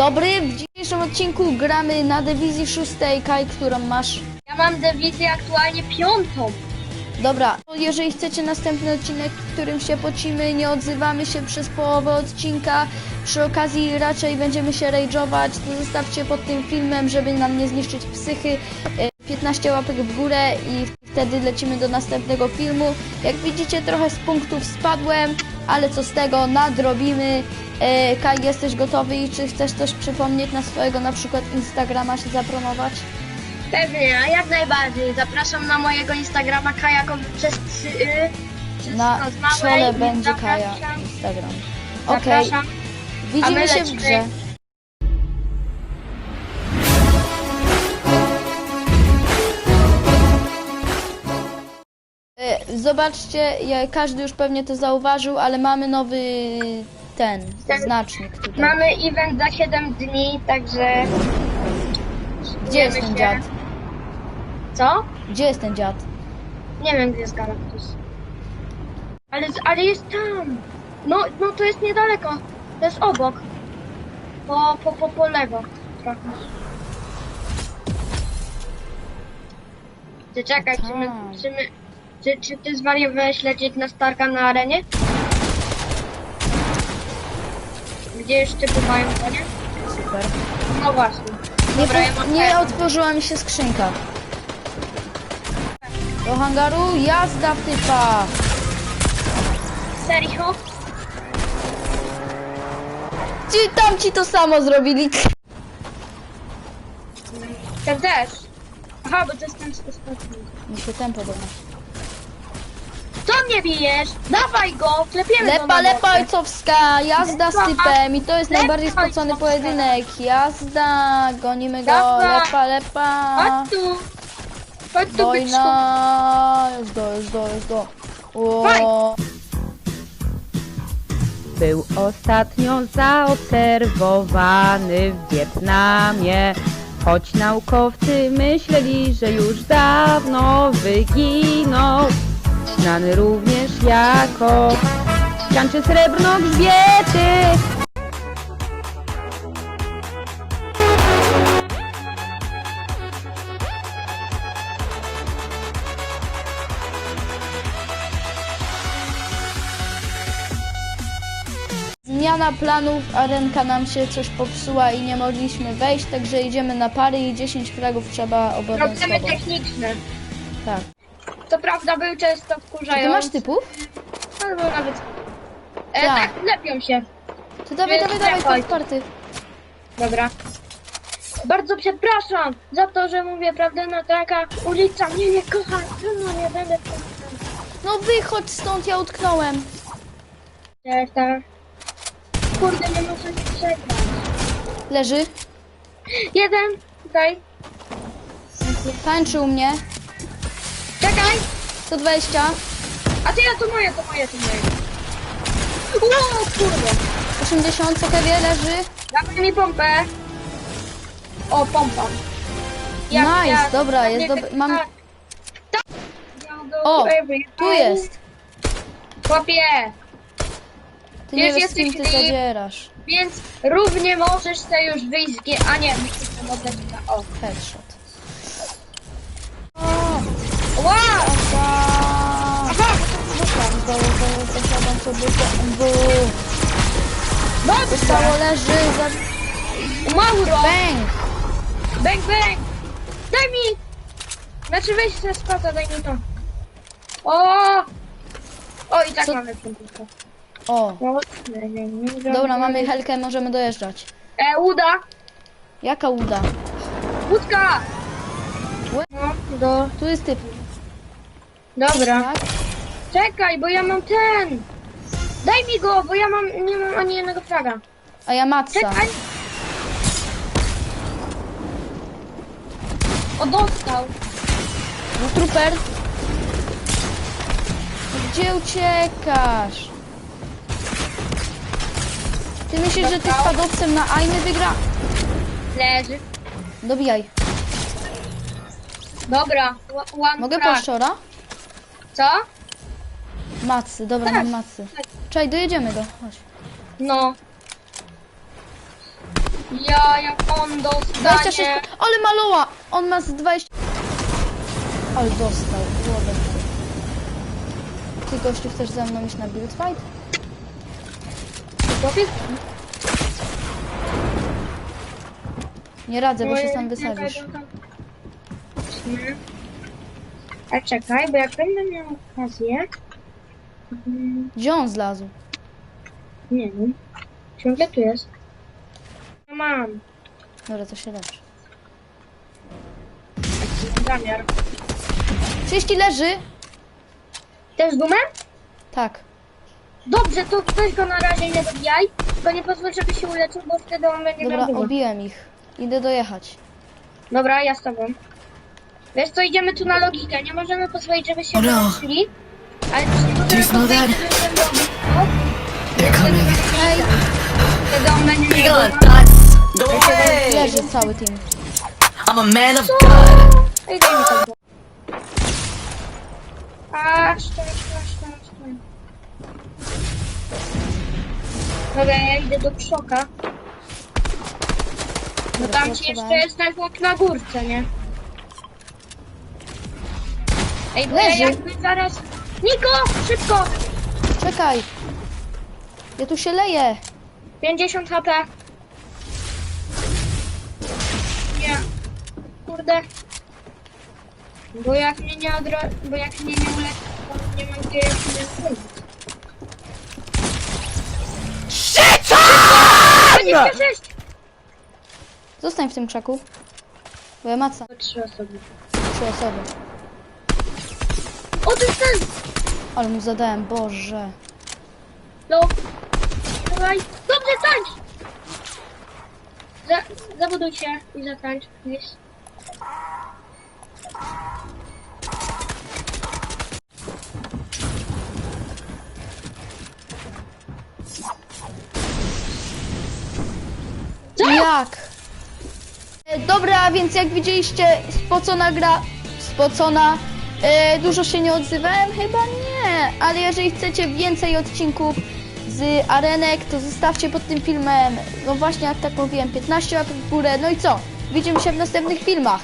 Dobry, w dzisiejszym odcinku gramy na dywizji szóstej. Kaj, którą masz? Ja mam dywizję aktualnie piątą. Dobra, jeżeli chcecie następny odcinek, w którym się pocimy, nie odzywamy się przez połowę odcinka, przy okazji raczej będziemy się rage'ować, to zostawcie pod tym filmem, żeby nam nie zniszczyć psychy, 15 łapek w górę i wtedy lecimy do następnego filmu. Jak widzicie, trochę z punktów spadłem, ale co z tego, nadrobimy. E, Kaj, jesteś gotowy i czy chcesz coś przypomnieć na swojego na przykład Instagrama się zapromować? Pewnie, a jak najbardziej. Zapraszam na mojego Instagrama kajakowy przez trzy y, przez Na czole będzie Kaja Instagram. Okej, Zapraszam. A widzimy my się w grze. Zobaczcie, ja, każdy już pewnie to zauważył, ale mamy nowy ten Tak. znacznik tutaj. Mamy event za 7 dni, także... Gdzie jest ten się. dziad? Co? Gdzie jest ten dziad? Nie wiem, gdzie jest Galactus. Ale, ale jest tam. No, no to jest niedaleko. To jest obok. Po, po, po, po lewo. Trochę. Ty czekaj, czy my, Tak. czy my, czy, czy ty zwariowałeś lecieć na Starka na arenie? Gdzie już typy mają to, nie? Super. No właśnie. Nie, Dobra, ja po, mam nie otworzyła mi się skrzynka. Do hangaru jazda w typa. Serio? Ci tam ci to samo zrobili. Ten też. Aha, bo to jest ten ostatni. Mi się podoba. Co mnie bijesz? Dawaj go! Klepiemy go Lepa, na lepa bokę. ojcowska, jazda z typem i to jest Lepa najbardziej spocony ojcowska. pojedynek. Jazda, gonimy go, Dawaj. lepa, lepa. Chodź tu! Chodź tu, byczku! Wojna, jest do, jest do, jest do. O, Był ostatnio zaobserwowany w Wietnamie. Choć naukowcy myśleli, że już dawno wyginął. Znany również jako Cianczy srebrno grzbiety. zmiana planów, arenka nam się coś popsuła i nie mogliśmy wejść, także idziemy na pary i 10 fragów trzeba Problemy obowiązkowo. techniczne. Tak. To prawda, był często Czy ty masz typów? Albo nawet... E, Tak. tak, lepią się. To dawaj, dawaj, dawaj, dawaj. party. Dobra. Bardzo przepraszam za to, że mówię prawdę, no taka ulica mnie nie kocha. No nie będę... No wychodź stąd, ja utknąłem. Tak, tak. Kurde, nie muszę się przegrać. Leży, Jeden, tutaj. tańczy u mnie. Czekaj! 120, A ty ja to moje, to moje, to moje. Wow, kurde. 80, Kewie leży. Dawaj mi pompę. O, pompa. Nice, dobra, jest dobry- mam- Tak. Tak. O, Tu jest. Chłopie, Ty nie Jest, wiesz, kim ty zadzierasz. więc równie możesz sobie już wyjść z G... A nie, jestem oddać na... O. Headshot. Wow! Bo, bo, zasiadam sobie bo, bo. Dobrze! Stało leży, za... Mauro! Bang! Bang, bang! Daj mi! Znaczy weź ze spada, daj mi to. O! O, i tak Co- mamy punktówkę. O, No, dobra, mamy helkę, możemy dojeżdżać. E, uda! Jaka uda? Łódka! No, do... Tu jest typ, Dobra. tak? Czekaj, bo ja mam ten! Daj mi go, bo ja mam, nie mam ani jednego fraga. A ja matca. Czekaj! O, dostał! No trooper. Gdzie uciekasz? Ty myślisz, że ty Dostał. spadowcem na Ainy wygra? Leży. Dobijaj. Dobra, one Mogę frag. poszczora? Co? Macy, dobra, Tak. mam macy. Czekaj, dojedziemy go. Chodź. No. Ja, jak on 26. dostanie... Ale maloła! On ma z 20. Ale dostał. Głowę. Ty gościu chcesz ze mną iść na build fight? Chłopiec? Nie radzę, bo się sam wysadzisz. A czekaj, bo jak będę miał okazję... Gdzie on zlazł? Nie wiem. Ciągle tu jest. No mam. Dobra, to się lecz. Zamiar. 30 leży? Też dumem? Tak. Dobrze, to weź go na razie nie dobijaj. Tylko nie pozwól, żeby się uleczył, bo wtedy on będzie Dobra, miał obiłem ich. Idę dojechać. Dobra, ja z tobą. Wiesz co, idziemy tu na logikę. Nie możemy pozwolić, żeby się no. wyleczyli. Ale Do you smell that? They're coming. On dumę. thoughts. Go away. leży cały team. I'm a man of God. Ej, daj mi. Dobra, ja idę do przoka. No tam ci jeszcze jest ten chłop na górce, nie? Ej, bo ja Leży. jakby zaraz... Niko, szybko! Czekaj. Ja tu się leję. 50 HP. Nie. Kurde. Bo jak mnie nie odro... Bo jak mnie nie uleczy, to nie mam gdzie zrobić. Shit! 26! Zostań w tym krzaku. Bo ja maca. Trzy osoby. Trzy osoby. O, to jest ten! Ale mu zadałem, Boże. No. Dawaj. Dobrze, tańcz! Za, zabuduj się i zatańcz, please. Jak? E, Dobra, więc jak widzieliście, spocona gra, spocona. E, dużo się nie odzywałem? Chyba nie, ale jeżeli chcecie więcej odcinków z arenek, to zostawcie pod tym filmem, no właśnie jak tak mówiłem, 15 łapek w górę. No i co? Widzimy się w następnych filmach.